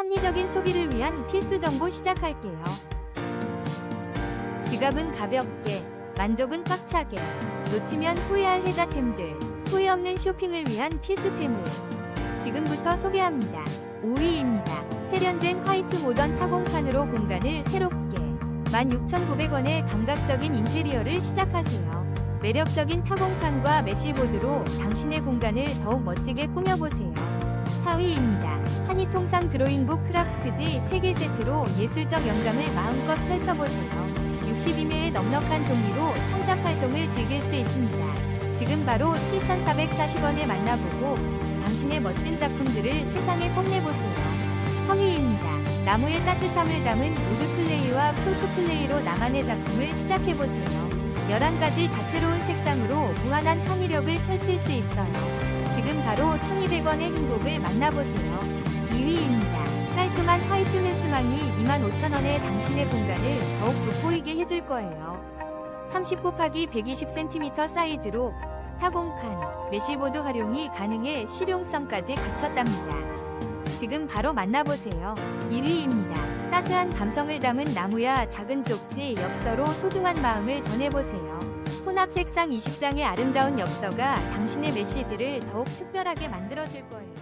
합리적인 소비를 위한 필수 정보 시작할게요. 지갑은 가볍게, 만족은 꽉차게, 놓치면 후회할 혜자템들, 후회 없는 쇼핑을 위한 필수템을 지금부터 소개합니다. 5위입니다. 세련된 화이트 모던 타공판으로 공간을 새롭게 16,900원의 감각적인 인테리어를 시작하세요. 매력적인 타공판과 메쉬보드로 당신의 공간을 더욱 멋지게 꾸며보세요. 4위입니다. 한이통상 드로잉북 크라프트지 3개 세트로 예술적 영감을 마음껏 펼쳐보세요. 62매의 넉넉한 종이로 창작 활동을 즐길 수 있습니다. 지금 바로 7,440원에 만나보고 당신의 멋진 작품들을 세상에 뽐내보세요. 3위입니다. 나무의 따뜻함을 담은 우드 클레이와 콜크 플레이로 나만의 작품을 시작해보세요. 11가지 다채로운 색상으로 무한한 창의력을 펼칠 수 있어요. 지금 바로 1200원의 행복을 만나보세요. 2위입니다. 깔끔한 화이트 펜스망이 25,000원에 당신의 공간을 더욱 돋보이게 해줄 거예요. 30 곱하기 120cm 사이즈로 타공판, 메쉬보드 활용이 가능해 실용성까지 갖췄답니다. 지금 바로 만나보세요. 1위입니다. 따스한 감성을 담은 나무야 작은 쪽지 엽서로 소중한 마음을 전해보세요. 혼합 색상 20장의 아름다운 엽서가 당신의 메시지를 더욱 특별하게 만들어줄 거예요.